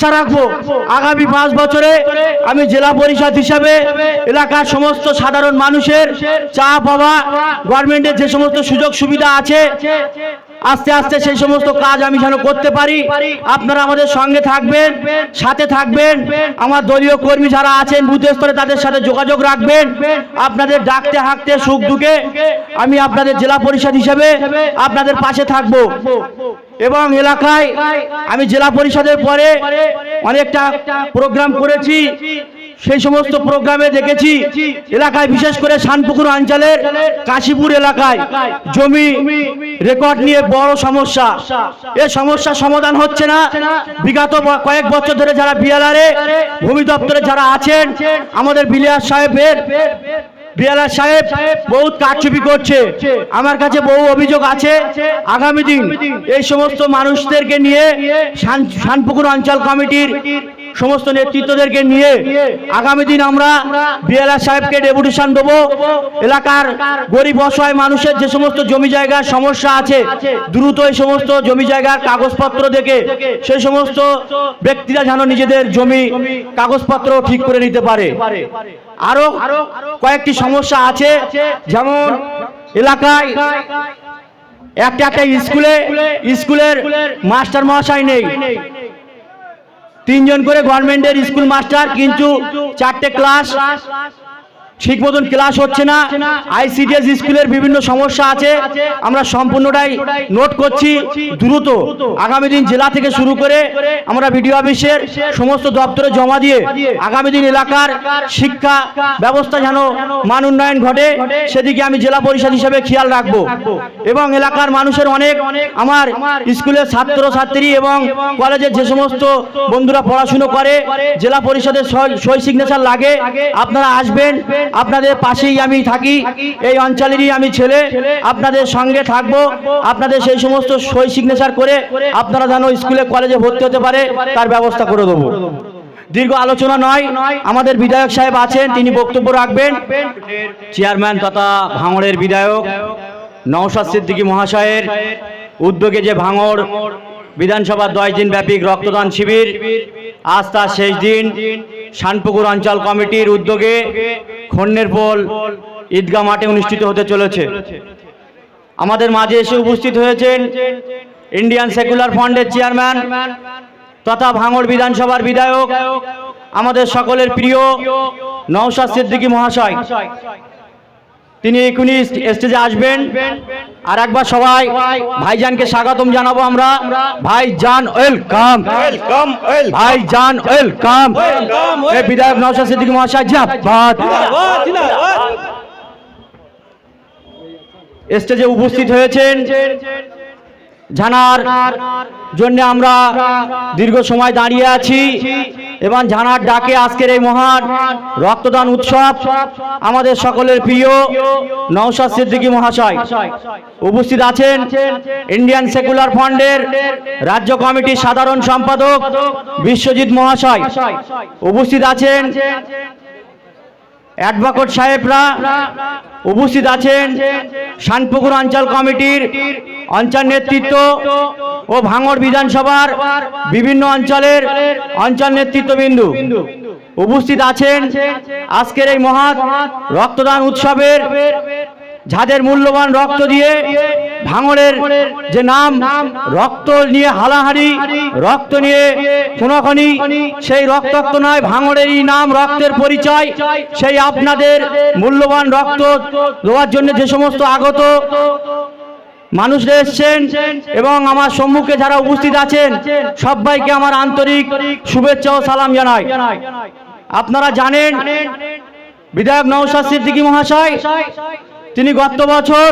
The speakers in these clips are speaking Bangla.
আশা রাখব, আগামী পাঁচ বছরে আমি জেলা পরিষদ হিসাবে এলাকার সমস্ত সাধারণ মানুষের চা পাওয়া গভর্নমেন্টের যে সমস্ত সুযোগ সুবিধা আছে আস্তে আস্তে সেই সমস্ত কাজ আমি যেন করতে পারি। আপনারা আমাদের সঙ্গে থাকবেন, সাথে থাকবেন। আমার দলীয় কর্মী যারা আছেন, বুথ স্তরে তাদের সাথে যোগাযোগ রাখবেন। আপনাদের ডাকতে, হাঁকতে, সুখ দুঃখে আমি আপনাদের জেলা পরিষদ হিসেবে আপনাদের পাশে থাকব। এবং এলাকায় আমি জেলা পরিষদের পরে অনেকটা প্রোগ্রাম করেছি। সেই সমস্ত প্রোগ্রামে দেখেছি এলাকায় বিশেষ করে শানপুকুর অঞ্চলের কাশীপুর এলাকায় জমি রেকর্ড নিয়ে বড় সমস্যা। এ সমস্যার সমাধান হচ্ছে না। বিগত কয়েক বছর ধরে যারা বিয়ালারে ভূমি দপ্তরে যারা আছেন, আমাদের বিলিয়ার সাহেবের বিয়ালার সাহেব বহুত কারচুপি করছে। আমার কাছে বহু অভিযোগ আছে। আগামী দিন এই সমস্ত মানুষদেরকে নিয়ে শান- শানপুকুর অঞ্চল কমিটির সমস্ত নেতৃত্বদেরকে নিয়ে আগামী দিন আমরা বিএলআর সাহেবকে ডেপুটেশন দেবো। এলাকার গরিব অসহায় মানুষের যে সমস্ত জমি জায়গার সমস্যা আছে, দ্রুত এই সমস্ত জমি জায়গার কাগজপত্র দেখে সেই সমস্ত ব্যক্তিরা যেন নিজেদের জমি কাগজপত্র ঠিক করে নিতে পারে। আরও কয়েকটি সমস্যা আছে, যেমন এলাকায় একটা একটা স্কুলে, স্কুলের মাস্টার মহাশয় নেই। তিনজন করে গভর্নমেন্টের স্কুল মাস্টার কিন্তু চারটে ক্লাস ঠিক মতন ক্লাস হচ্ছে না। আইসিডিএস স্কুলের বিভিন্ন সমস্যা আছে। আমরা সম্পূর্ণটাই নোট করছি দ্রুত। আগামী দিন জেলা থেকে শুরু করে আমরা বিডিও অফিসের সমস্ত দপ্তরে জমা দিয়ে আগামী দিন এলাকার শিক্ষা ব্যবস্থা যেন মান উন্নয়ন ঘটে, সেদিকে আমি জেলা পরিষদ হিসেবে খেয়াল রাখব। এবং এলাকার মানুষের অনেক আমার স্কুলের ছাত্র, ছাত্রী এবং কলেজের যে সমস্ত বন্ধুরা পড়াশুনো করে, জেলা পরিষদের সই- সিগনেচার লাগে। আপনারা আসবেন আপনাদের পাশেই আমি থাকি, এই অঞ্চলেরই আমি ছেলে, আপনাদের সঙ্গে থাকব, আপনাদের সেই সমস্ত সই সিগনেচার করে আপনারা যেন স্কুলে, কলেজে ভর্তি হতে পারে, তার ব্যবস্থা করে দেবো। দীর্ঘ আলোচনা নয়, আমাদের বিধায়ক সাহেব আছেন, তিনি বক্তব্য রাখবেন। চেয়ারম্যান তথা ভাঙড়ের বিধায়ক নওশাদ সিদ্দিকী মহাশয়ের উদ্যোগে যে ভাঙড় বিধানসভার দশ দিন ব্যাপী রক্তদান শিবির, আজ তার শেষ দিন। শানপুকুর অঞ্চল কমিটির উদ্যোগে খন্নের পোল ঈদগাহ মাঠে অনুষ্ঠিত হতে চলেছে। আমাদের মাঝে এসে উপস্থিত হয়েছেন ইন্ডিয়ান সেকুলার ফান্ডের চেয়ারম্যান তথা ভাঙড় বিধানসভার বিধায়ক, আমাদের সকলের প্রিয় নওশাদ সিদ্দিকী মহাশয়। তিনি এখনই স্টেজে আসবেন। আর একবার সবাই ভাইজানকে স্বাগতম জানাব আমরা। ভাইজান ওয়েলকাম ভাইজান ওয়েলকাম বিধায়ক নওশাদ সিদ্দিকী মহাশয়, জিন্দাবাদ। স্টেজে উপস্থিত হয়েছেন। জানার জন্য আমরা দীর্ঘ সময় দাঁড়িয়ে আছি। এবং জানার ডাকে আজকের এই মহান রক্তদান উৎসব আমাদের সকলের প্রিয় নওশাদ সিদ্দিকী মহাশয় উপস্থিত আছেন ইন্ডিয়ান সেকুলার ফান্ডের রাজ্য কমিটির সাধারণ সম্পাদক বিশ্বজিৎ মহাশয় উপস্থিত আছেন অ্যাডভোকেট সাহেবরা উপস্থিত আছেন শানপুকুর অঞ্চল কমিটির অঞ্চল নেতৃত্ব ও ভাঙড় বিধানসভার বিভিন্ন অঞ্চলের অঞ্চল নেতৃত্ববিন্দু উপস্থিত আছেন। আজকের এই মহা রক্তদান উৎসবের যাদের মূল্যবান রক্ত দিয়ে ভাঙড়ের যে নাম, রক্ত নিয়ে হালাহারি রক্ত নিয়ে খুনাখনি, সেই রক্তাক্ত নয়, ভাঙড়েরই নাম, রক্তের পরিচয়, সেই আপনাদের মূল্যবান রক্ত দেওয়ার জন্য যে সমস্ত আগত মানুষরা এসছেন এবং আমার সম্মুখে যারা উপস্থিত আছেন, সবাইকে আমার আন্তরিক শুভেচ্ছা ও সালাম জানাই। আপনারা জানেন, বিধায়ক নৌশাদ সিদ্দিকী মহাশয় তিনি গত বছর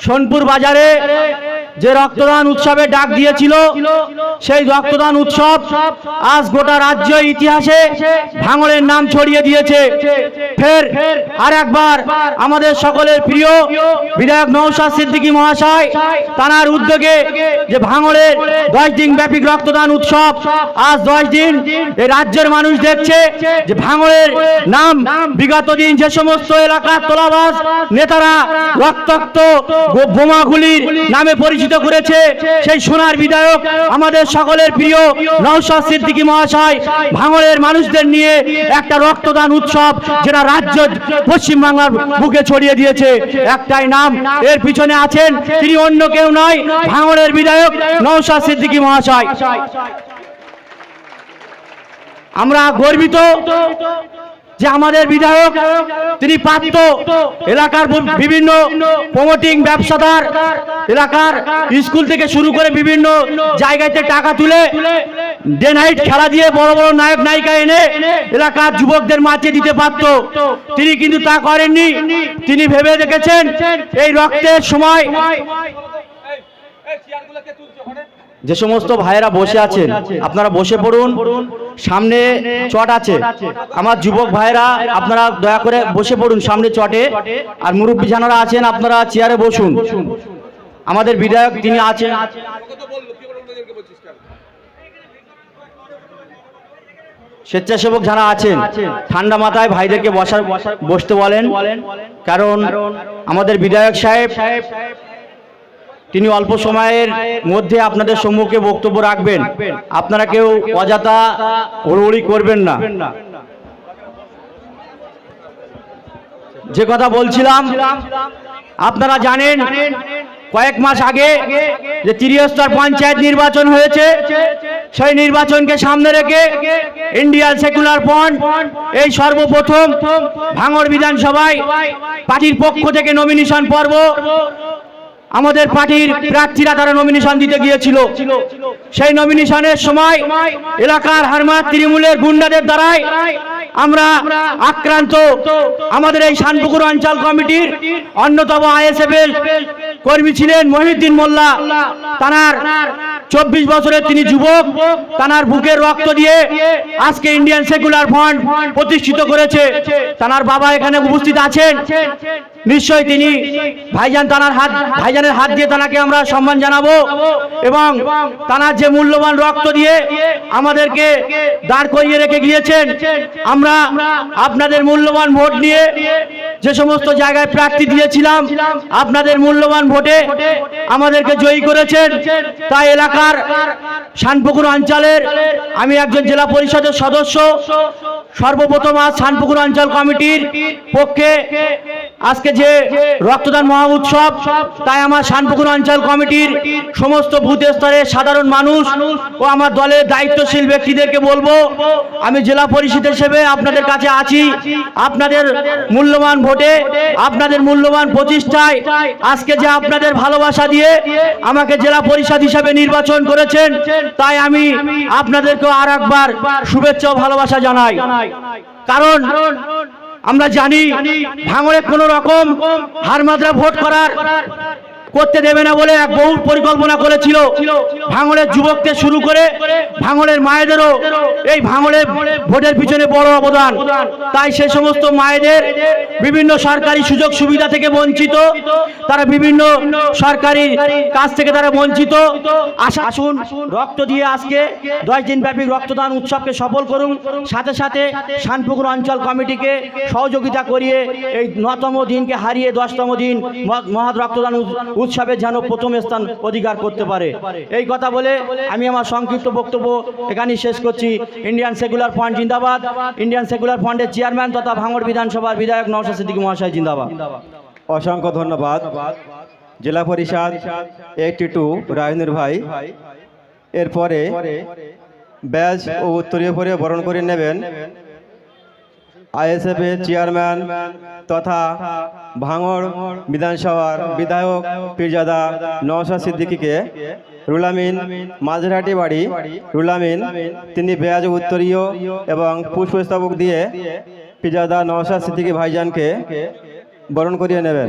সোনপুর বাজারে যে রক্তদান উৎসবে ডাক দিয়েছিল, সেই রক্তদান উৎসব আজ গোটা রাজ্য ইতিহাসে ভাঙড়ের নাম ছড়িয়ে দিয়েছে। ফের আর একবার আমাদের সকলের প্রিয় বিধায়ক নৌশাদ সিদ্দিকী মহাশয় তানার উদ্যোগে যে ভাঙড়ের দশ দিন ব্যাপী রক্তদান উৎসব আজ দশ দিন এই রাজ্যের মানুষ দেখছে যে ভাঙড়ের নাম বিগত দিন যে সমস্ত এলাকার তোলাবাস নেতারা রক্তাক্ত বোমাগুলির নামে পরিচিত পরিচিত করেছে সেই সোনার বিধায়ক আমাদের সকলের প্রিয় নৌশাদ সিদ্দিকী মহাশয়, ভাঙড়ের মানুষদের নিয়ে একটা রক্তদান উৎসব যেটা রাজ্য পশ্চিমবাংলার বুকে ছড়িয়ে দিয়েছে। একটাই নাম, এর পিছনে আছেন তিনি অন্য কেউ নয়, ভাঙড়ের বিধায়ক নৌশাদ সিদ্দিকী মহাশয়। আমরা গর্বিত যে আমাদের বিধায়ক তিনি পাত্র এলাকার বিভিন্ন প্রমোটিং ব্যবসাদার এলাকার স্কুল থেকে শুরু করে বিভিন্ন জায়গাতে টাকা তুলে ডে নাইট খেলা দিয়ে বড় বড় নায়ক নায়িকা এনে এলাকার যুবকদের মাঝে দিতে পারত তিনি কিন্তু তা করেননি তিনি ভেবে দেখেছেন এই রক্তের সময় যে সমস্ত ভাইয়েরা বসে আছেন আপনারা বসে পড়ুন। সামনে চট আছে। আমার যুবক ভাইয়েরা আপনারা দয়া করে বসে পড়ুন সামনে চটে। আর মুরব্বী জানারা আছেন আপনারা চেয়ারে বসুন। আমাদের বিধায়ক তিনি আছেন। স্বেচ্ছাসেবক যারা আছেন ঠান্ডা মাথায় ভাইদেরকে বসার বসতে বলেন। কারণ আমাদের বিধায়ক সাহেব তিনি অল্প সময়ের মধ্যে আপনাদের সম্মুখে বক্তব্য রাখবেন। আপনারা কেউ অযথা হড়ুড়ি করবেন না। যে কথা বলছিলাম, আপনারা জানেন, কয়েক মাস আগে যে ত্রিস্তর পঞ্চায়েত নির্বাচন হয়েছে, সেই নির্বাচনকে সামনে রেখে ইন্ডিয়ান সেকুলার ফ্রন্ট, এই সর্বপ্রথম ভাঙড় বিধানসভায় পার্টির পক্ষ থেকে নমিনেশন পর্ব আমাদের পার্টির প্রার্থীরা তারা নমিনেশন দিতে গিয়েছিল সেই নমিনেশনের সময় এলাকার হারমাত তৃণমূলের গুন্ডাদের দ্বারাই আমরা আক্রান্ত। আমাদের এই শানপুকুর অঞ্চল কমিটির অন্যতম আইএসএফ এর কর্মী ছিলেন মহিউদ্দিন মোল্লা। তানার চব্বিশ বছরের তিনি যুবক। তানার বুকের রক্ত দিয়ে আজকে ইন্ডিয়ান সেকুলার ফ্রন্ট প্রতিষ্ঠিত করেছে। তানার বাবা এখানে উপস্থিত আছেন। নিশ্চয়ই তিনি ভাইজান তানার হাত ভাইজানের হাত দিয়ে তানাকে আমরা সম্মান জানাব এবং তানার যে মূল্যবান রক্ত দিয়ে আমাদেরকে দাঁড় করিয়ে রেখে গিয়েছেন, আমরা আপনাদের মূল্যবান ভোট নিয়ে যে সমস্ত জায়গায় প্রার্থী দিয়েছিলাম, আপনাদের মূল্যবান ভোটে আমাদেরকে জয়ী করেছেন। তাই এলাকার শানপুকুর অঞ্চলের আমি একজন জেলা পরিষদের সদস্য সর্বপ্রথম আজ শানপুকুর অঞ্চল কমিটির পক্ষে আজকে যে রক্তদান মহা উৎসব, তাই আমার শানপুকুর অঞ্চল কমিটির সমস্ত বুথ স্তরের সাধারণ মানুষ ও আমার দলের দায়িত্বশীল ব্যক্তিদেরকে বলব, আমি জেলা পরিষদ হিসেবে আপনাদের কাছে আছি, আপনাদের মূল্যবান ভোটে, আপনাদের মূল্যবান প্রতিষ্ঠায় আজকে যে আপনাদের ভালোবাসা দিয়ে আমাকে জেলা পরিষদ হিসেবে নির্বাচন করেছেন, তাই আমি আপনাদেরকে আর একবার শুভেচ্ছা ও ভালোবাসা জানাই। কারণ আমরা জানি ভাঙরে কোন রকম হারমাদ্রা ভোট করার করতে দেবে না বলে এক বহু পরিকল্পনা করেছিল। ভাঙড়ের যুবকদের শুরু করে ভাঙড়ের মায়েদেরও এই ভাঙড়ের ভোটের পিছনে বড় অবদান। তাই সে সমস্ত মায়েদের বিভিন্ন সরকারি সুযোগ সুবিধা থেকে বঞ্চিত, তারা বিভিন্ন সরকারি কাজ থেকে তারা বঞ্চিত। আসুন, রক্ত দিয়ে আজকে দশ দিন ব্যাপী রক্তদান উৎসবকে সফল করুন। সাথে সাথে শানপুকুর অঞ্চল কমিটিকে সহযোগিতা করিয়ে এই নতম দিনকে হারিয়ে দশতম দিন মহ- মহৎ রক্তদান উৎসবে যেন প্রথম স্থান অধিকার করতে পারে। এই কথা বলে আমি আমার সংক্ষিপ্ত বক্তব্য এখানেই শেষ করছি। ইন্ডিয়ান সেকুলার ফ্রন্ট জিন্দাবাদ। ইন্ডিয়ান সেকুলার ফ্রন্টের চেয়ারম্যান তথা ভাঙড় বিধানসভার বিধায়ক নওশাদ সিদ্দিকী মহাশয় জিন্দাবাদ। অসংখ্য ধন্যবাদ। জেলা পরিষদ এইটটি টু, রায়নুর ভাই। এরপরে ব্যাচ ও উত্তরীয় পরে বরণ করে নেবেন আইএসএফ এর চেয়ারম্যান তথা ভাঙড় বিধানসভার বিধায়ক পীরজাদা নওশাদ সিদ্দিকীকে রুলামিন মাঝরাটি বাড়ি রুলামিন তিনি বেয়াজ উত্তরীয় এবং পুষ্পস্তবক দিয়ে পীরজাদা নওশাদ সিদ্দিকী ভাইজানকে বরণ করিয়ে নেবেন।